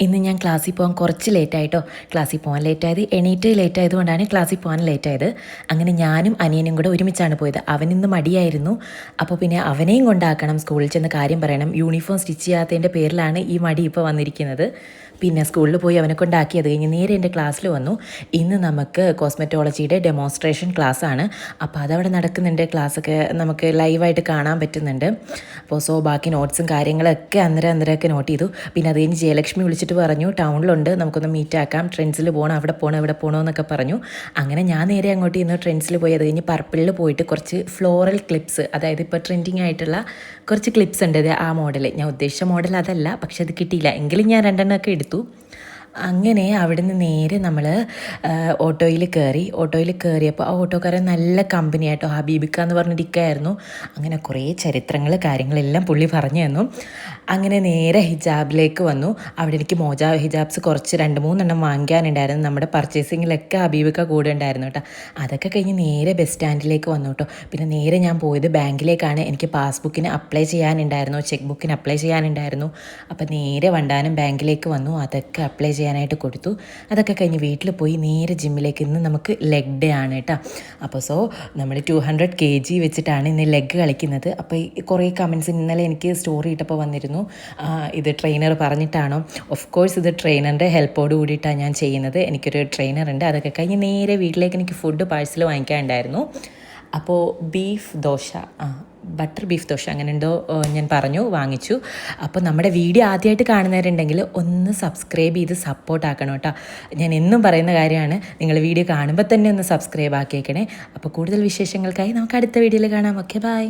ഇന്ന് ഞാൻ ക്ലാസ്സിൽ പോകാൻ കുറച്ച് ലേറ്റായിട്ടോ ക്ലാസ്സിൽ പോകാൻ ലേറ്റായത് എണീറ്റ് ലേറ്റ് ആയതുകൊണ്ടാണ് ക്ലാസ്സിൽ പോകാൻ ലേറ്റായത് അങ്ങനെ ഞാനും അനിയനും കൂടെ ഒരുമിച്ചാണ് പോയത്. അവൻ ഇന്ന് മടിയായിരുന്നു. അപ്പോൾ പിന്നെ അവനെയും കൊണ്ടാക്കണം സ്കൂളിൽ ചെന്ന് കാര്യം പറയണം. യൂണിഫോം സ്റ്റിച്ച് ചെയ്യാത്തതിന്റെ പേരിലാണ് ഈ മടി ഇപ്പോൾ വന്നിരിക്കുന്നത്. പിന്നെ സ്കൂളിൽ പോയി അവനെ കൊണ്ടാക്കി അത് കഴിഞ്ഞ് നേരെ എന്റെ ക്ലാസ്സിൽ വന്നു. ഇന്ന് നമുക്ക് കോസ്മെറ്റോളജിയുടെ ഡെമോൺസ്ട്രേഷൻ ക്ലാസ് ആണ്. അപ്പോൾ അതവിടെ നടക്കുന്നുണ്ട്. ക്ലാസ്സൊക്കെ നമുക്ക് ലൈവായിട്ട് കാണാൻ പറ്റുന്നുണ്ട്. അപ്പോൾ സോ ബാക്കി നോട്ട്സും കാര്യങ്ങളൊക്കെ അന്നേരം അന്നേരമൊക്കെ നോട്ട് ചെയ്തു. പിന്നെ അത് കഴിഞ്ഞ് ജയലക്ഷ്മി വിളിച്ചിട്ട് പറഞ്ഞു ടൗണിലുണ്ട് നമുക്കൊന്ന് മീറ്റ് ആക്കാം ട്രെൻഡ്സിൽ പോകണം അവിടെ പോകണം ഇവിടെ പോകണം എന്നൊക്കെ പറഞ്ഞു. അങ്ങനെ ഞാൻ നേരെ അങ്ങോട്ട് ഇന്ന് ട്രെൻഡ്സിൽ പോയി. അത് കഴിഞ്ഞ് പർപ്പിളിൽ പോയിട്ട് കുറച്ച് ഫ്ലോറൽ ക്ലിപ്സ് അതായത് ഇപ്പോൾ ട്രെൻഡിങ് ആയിട്ടുള്ള കുറച്ച് ക്ലിപ്സ് ഉണ്ട് ആ മോഡൽ ഞാൻ ഉദ്ദേശിച്ച മോഡൽ അതല്ല പക്ഷെ അത് കിട്ടിയില്ല. എങ്കിലും ഞാൻ രണ്ടെണ്ണമൊക്കെ എടുത്തു. അങ്ങനെ അവിടുന്ന് നേരെ നമ്മൾ ഓട്ടോയിൽ കയറി ഓട്ടോയിൽ കയറിയപ്പോൾ ആ ഓട്ടോക്കാരൻ നല്ല കമ്പനി ആയിട്ടോ ഹബീബിക്ക എന്ന് പറഞ്ഞിരിക്കുകയായിരുന്നു അങ്ങനെ കുറേ ചരിത്രങ്ങൾ കാര്യങ്ങളെല്ലാം പുള്ളി പറഞ്ഞു തന്നു. അങ്ങനെ നേരെ ഹിജാബിലേക്ക് വന്നു. അവിടെ എനിക്ക് മോജ ഹിജാബ്സ് കുറച്ച് രണ്ട് മൂന്നെണ്ണം വാങ്ങിക്കാനുണ്ടായിരുന്നു. നമ്മുടെ പർച്ചേസിങ്ങിലൊക്കെ ഹബീബിക്ക കൂടെ ഉണ്ടായിരുന്നു കേട്ടോ. അതൊക്കെ കഴിഞ്ഞ് നേരെ ബസ് സ്റ്റാൻഡിലേക്ക് വന്നു കേട്ടോ. പിന്നെ നേരെ ഞാൻ പോയത് ബാങ്കിലേക്കാണ്. എനിക്ക് പാസ്ബുക്കിന് അപ്ലൈ ചെയ്യാനുണ്ടായിരുന്നു. ചെക്ക് ബുക്കിന് അപ്ലൈ ചെയ്യാനുണ്ടായിരുന്നു. അപ്പോൾ നേരെ വണ്ടാനം ബാങ്കിലേക്ക് വന്നു. അതൊക്കെ അപ്ലൈ ചെയ്യാനായിട്ട് കൊടുത്തു. അതൊക്കെ കഴിഞ്ഞ് വീട്ടിൽ പോയി നേരെ ജിമ്മിലേക്ക് ഇന്ന് നമുക്ക് ലെഗ് ഡേ ആണ് കേട്ടോ. അപ്പോൾ സോ നമ്മൾ ടു ഹൺഡ്രഡ് കെ ജി വെച്ചിട്ടാണ് ഇന്ന് ലെഗ് കളിക്കുന്നത്. അപ്പോൾ ഈ കുറേ കമൻസ് ഇന്നലെ എനിക്ക് സ്റ്റോറി ഇട്ടപ്പോൾ വന്നിരുന്നു. ഇത് ട്രെയിനർ പറഞ്ഞിട്ടാണോ? ഓഫ് കോഴ്സ് ഇത് ട്രെയിനറിന്റെ ഹെൽപ്പോട് കൂടിയിട്ടാണ് ഞാൻ ചെയ്യുന്നത്. എനിക്കൊരു ട്രെയിനർ ഉണ്ട്. അതൊക്കെ കഴിഞ്ഞ് നേരെ വീട്ടിലേക്ക് എനിക്ക് ഫുഡ് പാഴ്സൽ വാങ്ങിക്കാനുണ്ടായിരുന്നു. അപ്പോൾ ബീഫ് ദോശ. ആ ബട്ടർ ബീഫ് ദോശ. അങ്ങനെ ഉണ്ടോ ഞാൻ പറഞ്ഞു വാങ്ങിച്ചു. അപ്പോൾ നമ്മുടെ വീഡിയോ ആദ്യമായിട്ട് കാണുന്നവരുണ്ടെങ്കിൽ ഒന്ന് സബ്സ്ക്രൈബ് ചെയ്ത് സപ്പോർട്ട് ആക്കണം കേട്ടോ. ഞാൻ എന്നും പറയുന്ന കാര്യമാണ് നിങ്ങൾ വീഡിയോ കാണുമ്പോൾ തന്നെ ഒന്ന് സബ്സ്ക്രൈബ് ആക്കിയേക്കണേ. അപ്പോൾ കൂടുതൽ വിശേഷങ്ങൾക്കായി നമുക്ക് അടുത്ത വീഡിയോയിൽ കാണാം. Okay bye